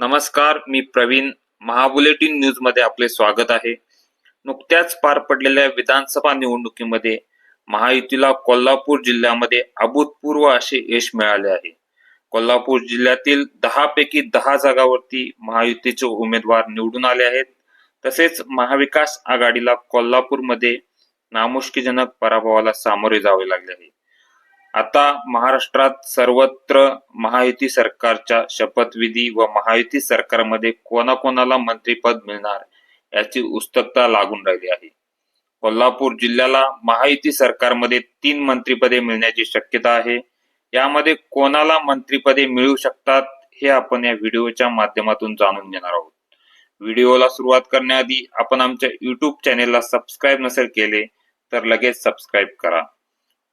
नमस्कार मी प्रवीण. महाबुलेटिन न्यूजमध्ये आपले स्वागत आहे. नुकत्याच पार पडलेल्या विधानसभा निवडणुकीमध्ये महायुतीला कोल्हापूर जिल्ह्यामध्ये अभूतपूर्व असे यश मिळाले आहे. कोल्हापूर जिल्ह्यातील दहा पैकी दहा जागावरती महायुतीचे उमेदवार निवडून आले आहेत. तसेच महाविकास आघाडीला कोल्हापूरमध्ये नामुष्कीजनक पराभवाला सामोरे जावे लागले आहे. आता महाराष्ट्रात सर्वत्र महायुती सरकारच्या शपथविधी व महायुती सरकारमध्ये कोणाकोणाला मंत्रीपद मिळणार याची उत्सुकता लागून राहिली आहे. कोल्हापूर जिल्ह्याला महायुती सरकारमध्ये तीन मंत्रीपदे मिळण्याची शक्यता आहे. यामध्ये कोणाला मंत्रीपदे मिळू शकतात हे आपण या व्हिडिओच्या माध्यमातून जाणून घेणार आहोत. व्हिडिओला सुरुवात करण्याआधी आपण आमच्या युट्यूब चॅनेलला सबस्क्राईब नसेल केले तर लगेच सबस्क्राईब करा.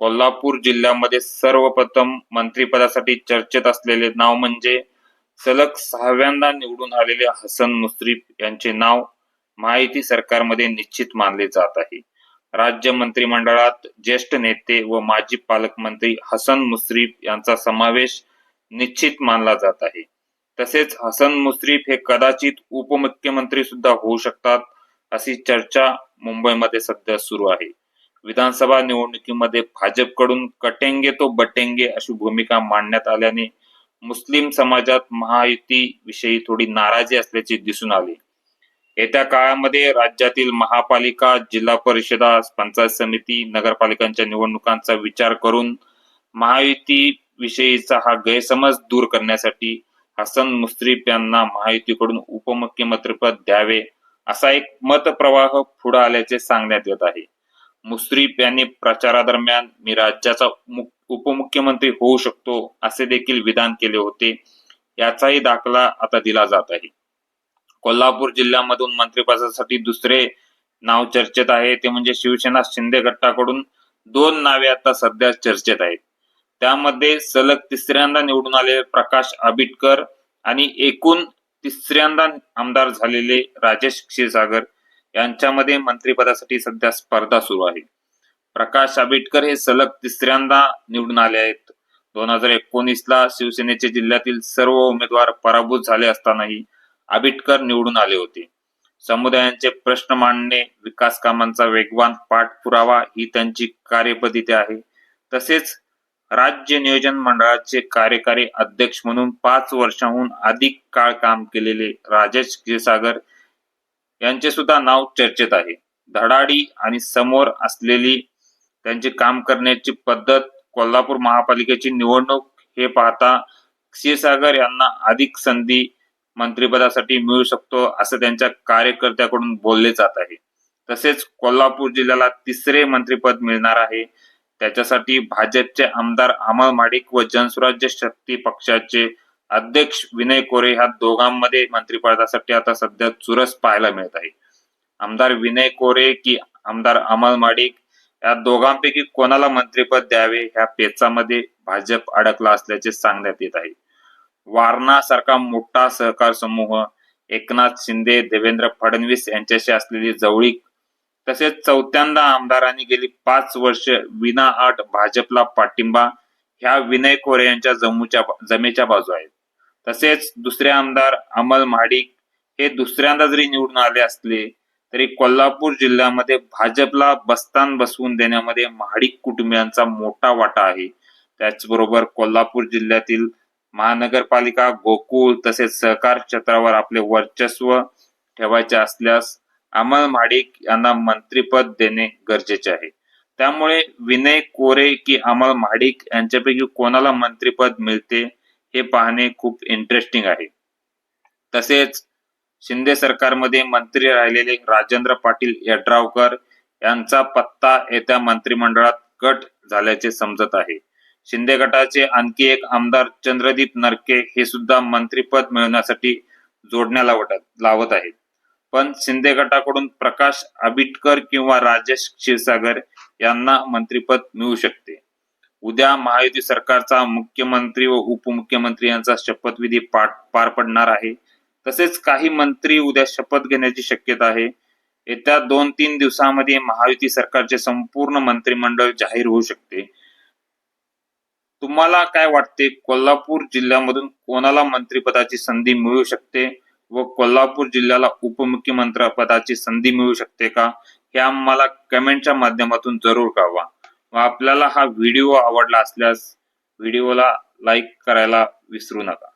कोल्हापूर जिल्ह्यामध्ये सर्वप्रथम मंत्रिपदासाठी चर्चेत असलेले नाव म्हणजे सलग सहाव्यांदा निवडून आलेले हसन मुश्रीफ यांचे नाव माहिती सरकारमध्ये निश्चित मानले जात आहे. राज्य मंत्रिमंडळात ज्येष्ठ नेते व माजी पालकमंत्री हसन मुश्रीफ यांचा समावेश निश्चित मानला जात आहे. तसेच हसन मुश्रीफ हे कदाचित उपमुख्यमंत्री सुद्धा होऊ शकतात अशी चर्चा मुंबईमध्ये सध्या सुरू आहे. विधानसभा निवडणुकीमध्ये भाजपकडून कटेंगे तो बटेंगे अशी भूमिका मांडण्यात आल्याने मुस्लिम समाजात महायुती विषयी थोडी नाराजी असल्याचे दिसून आले. येत्या काळामध्ये राज्यातील महापालिका जिल्हा परिषदा पंचायत समिती नगरपालिकांच्या निवडणुकांचा विचार करून महायुती विषयीचा हा गैरसमज दूर करण्यासाठी हसन मुश्रीफ यांना महायुतीकडून उपमुख्यमंत्रीपद द्यावे असा एक मतप्रवाह पुढे आल्याचे सांगण्यात येत आहे. मुश्रीफ यांनी प्रचारादरम्यान मी राज्याचा उपमुख्यमंत्री होऊ शकतो असे देखील विधान केले होते. याचाही दाखला आता दिला जात आहे. कोल्हापूर जिल्ह्यामधून मंत्रिपदासाठी दुसरे नाव चर्चेत आहे. ते म्हणजे शिवसेना शिंदे गटाकडून दोन नावे आता सध्या चर्चेत आहेत. त्यामध्ये सलग तिसऱ्यांदा निवडून आलेले प्रकाश आबिटकर आणि एकूण तिसऱ्यांदा आमदार झालेले राजेश क्षीरसागर यांच्यामध्ये मंत्रिपदासाठी सध्या स्पर्धा सुरू आहे. प्रकाश आंबेडकर हे सलग तिसऱ्यांदा निवडून आले आहेत. दोन हजार एकोणीस ला शिवसेनेचे जिल्ह्यातील सर्व उमेदवार पराभूत झाले असतानाही आंबेडकर निवडून आले होते. समुदायांचे प्रश्न मांडणे विकास कामांचा वेगवान पाठपुरावा ही त्यांची कार्यपद्धती आहे. तसेच राज्य नियोजन मंडळाचे कार्यकारी अध्यक्ष म्हणून पाच वर्षांहून अधिक काळ काम केलेले राजेश क्षीरसागर यांचे सुद्धा नाव चर्चेत आहे. धडाडी आणि समोर असलेली त्यांचे काम करण्याची पद्धत कोल्हापूर महापालिकेची निवडणूक हे पाहता क्षीरसागर यांना अधिक संधी मंत्रिपदासाठी मिळू शकतो असं त्यांच्या कार्यकर्त्याकडून बोलले जात आहे. तसेच कोल्हापूर जिल्ह्याला तिसरे मंत्रिपद मिळणार आहे. त्याच्यासाठी भाजपचे आमदार अमल माडिक व जनसुराज्य शक्ती पक्षाचे अध्यक्ष विनय कोरे ह्या दोघांमध्ये मंत्रिपदासाठी आता सध्या चुरस पाहायला मिळत आहे. आमदार विनय कोरे की आमदार अमल माडिक या दोघांपैकी कोणाला मंत्रिपद द्यावे ह्या पेचामध्ये भाजप अडकला असल्याचे सांगण्यात येत आहे. वारणा सारखा मोठा सहकार समूह एकनाथ शिंदे देवेंद्र फडणवीस यांच्याशी असलेली जवळीक तसेच चौथ्यांदा आमदारांनी गेली पाच वर्ष विना अट भाजपला पाठिंबा ह्या विनय कोरे यांच्या जमूच्या जमेच्या बाजू आहेत. तसेच दुसरे आमदार अमल महाडिक हे दुसऱ्यांदा जरी निवडून आले असले तरी कोल्हापूर जिल्ह्यामध्ये भाजपला बस्तान बसवून देण्यामध्ये महाडिक कुटुंबियांचा मोठा वाटा आहे. त्याचबरोबर कोल्हापूर जिल्ह्यातील महानगरपालिका गोकुळ तसेच सहकार क्षेत्रावर आपले वर्चस्व ठेवायचे असल्यास अमल महाडिक यांना मंत्रीपद देणे गरजेचे आहे. त्यामुळे विनय कोरे की अमल महाडिक यांच्यापैकी कोणाला मंत्रीपद मिळते? हे पाहणे खूप इंटरेस्टिंग आहे. तसेच शिंदे सरकारमध्ये मंत्री राहिलेले राजेंद्र पाटील यड्रावकर यांचा पत्ता येत्या मंत्रिमंडळात कट झाल्याचे समजत आहे. शिंदे गटाचे आणखी एक आमदार चंद्रदीप नरके हे सुद्धा मंत्रीपद मिळवण्यासाठी जोडण्या लावत लावत आहेत. पण शिंदे गटाकडून प्रकाश आबिटकर किंवा राजेश क्षीरसागर यांना मंत्रीपद मिळू शकते. उद्या महायुती सरकारचा मुख्यमंत्री व उपमुख्यमंत्री यांचा शपथविधी पार पडणार आहे. तसेच काही मंत्री उद्या शपथ घेण्याची शक्यता आहे. येत्या दोन तीन दिवसामध्ये महायुती सरकारचे संपूर्ण मंत्रिमंडळ जाहीर होऊ शकते. तुम्हाला काय वाटते? कोल्हापूर जिल्ह्यामधून कोणाला मंत्रिपदाची संधी मिळू शकते? व कोल्हापूर जिल्ह्याला उपमुख्यमंत्री पदाची संधी मिळू शकते का? हे आम्हाला कमेंटच्या माध्यमातून जरूर कळवा. व आपल्याला हा व्हिडिओ आवडला असल्यास व्हिडिओला लाईक करायला विसरू नका.